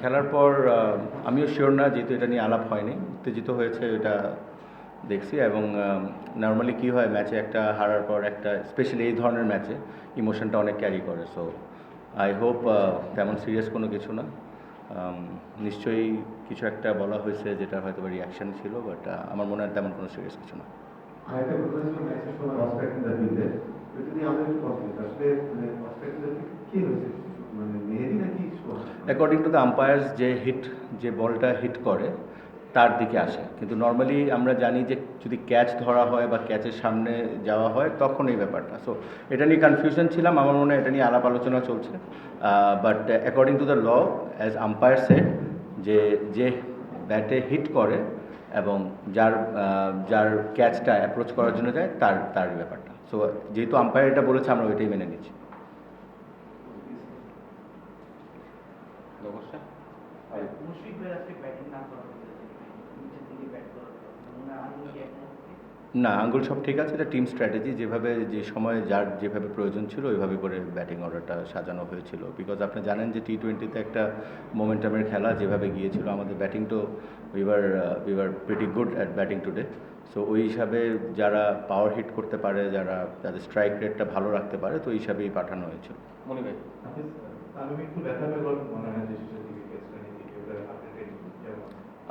খেলার পর আমিও শিওর না যেহেতু এটা নিয়ে আলাপ হয়নি। উত্তেজিত হয়েছে এটা দেখছি এবং নর্মালি কী হয় ম্যাচে একটা হারার পর একটা স্পেশালি এই ধরনের ম্যাচে ইমোশনটা অনেক ক্যারি করে। সো আই হোপ তেমন সিরিয়াস কোনো কিছু না। নিশ্চয়ই কিছু একটা বলা হয়েছে যেটা হয়তো রিয়াকশন ছিল বাট আমার মনে হয় তেমন কোনো সিরিয়াস কিছু না। মানে কি হয়েছে? অ্যাকর্ডিং টু দ্য আম্পায়ার্স যে হিট যে বলটা হিট করে, তার দিকে আসে। কিন্তু নর্মালি আমরা জানি যে যদি ক্যাচ ধরা হয় বা ক্যাচের সামনে যাওয়া হয়, তখন এই ব্যাপারটা। সো এটা নিয়ে কনফিউশন ছিলাম। আমার মনে হয় এটা নিয়ে আলাপ আলোচনা চলছে। But according to the law as umpire set যে যে ব্যাটে হিট করে এবং যার যার ক্যাচটা অ্যাপ্রোচ করার জন্য যায়, তার তার ব্যাপারটা। সো যেহেতু আম্পায়ার এটা বলেছে, আমরা ওইটাই মেনে নিচ্ছি মুশফিক ভাই আজকে ব্যাটিং না করার নিচের দিকে ব্যাট করার মনে হয় আনন্দ কি না আঙ্গুল সব ঠিক আছে। এটা টিম স্ট্র্যাটেজি যেভাবে যে সময়ে যার যেভাবে প্রয়োজন ছিল ওইভাবে করে ব্যাটিং অর্ডারটা সাজানো হয়েছিল। বিকজ আপনি জানেন যে টি টোয়েন্টিতে একটা মোমেন্টামের খেলা যেভাবে গিয়েছিল আমাদের ব্যাটিং তো we were we were pretty good at batting today so ওই হিসাবে যারা পাওয়ার হিট করতে পারে যারা তাদের স্ট্রাইক রেটটা ভালো রাখতে পারে তো ওই হিসাবেই পাঠানো হয়েছিল। মনে ভাই। আমি একটু ব্যথা পেলাম মনে হয় যে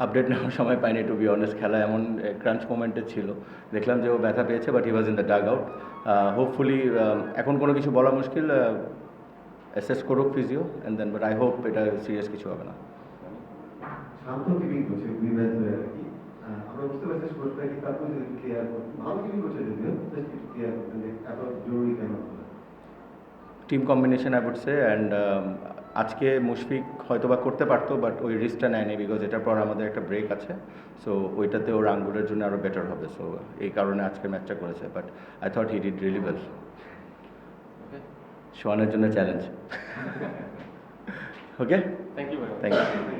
আপডেট নেওয়ার সময় পাইনি টু বি অনেস্ট খেলা এমন ক্রাঞ্চ মোমেন্টে ছিল। দেখলাম যে ও ব্যথা পেয়েছে but he was in the dugout hopefully এখন কোনো কিছু বলা মুশকিল অ্যাসেস করুক physio and then but I hope এটা সিরিয়াস কিছু হবে না। আমরা বুঝতে পারছি স্কোরটা কি যদি ক্লিয়ার করতে ভালো কিপিং করছে যদিও জাস্ট একটু ক্লিয়ার করতে এত জরুরি কেন? হলো? Team combination I would say and আজকে মুশফিক হয়তো বা করতে পারতো বাট ওই রিস্কটা নেয়নি বিকজ এটার পর আমাদের একটা ব্রেক আছে। সো ওইটাতে ওর আঙ্গুরের জন্য আরও বেটার হবে। সো এই কারণে আজকে ম্যাচটা করেছে but I thought he did really well সোয়ানের জন্য challenge okay thank you thank you